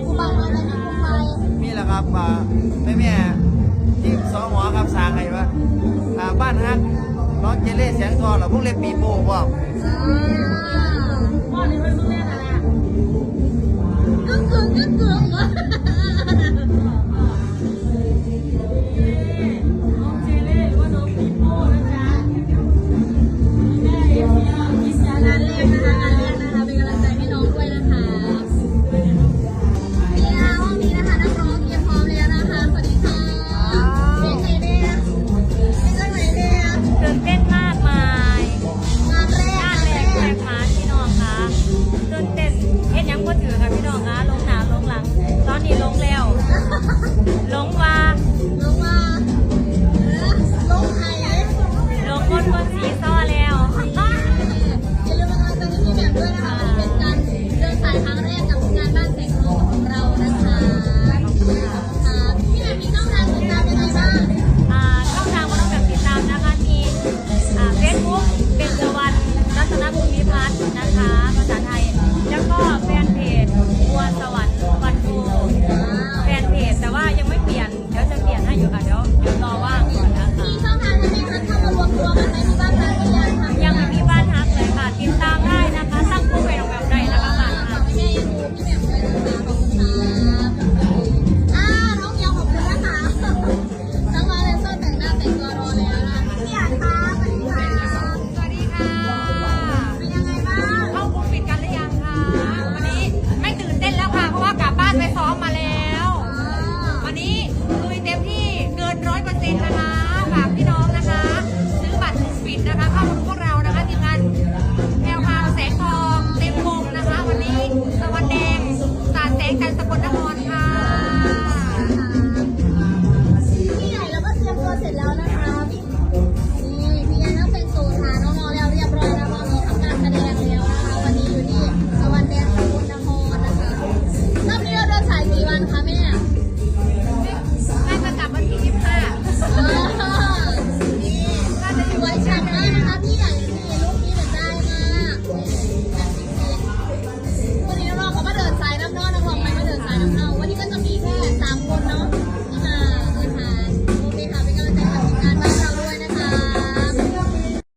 นี่มีแหละครับอ่าแม่แม่ที่สองหอครับสร้างให้ว่าอ่าบ้านฮักน้องเจเล่แสงทองเหรอพวกเล่บปีโป้บอกอ่า พ่อนี่ไม่รู้แน่ 龙娃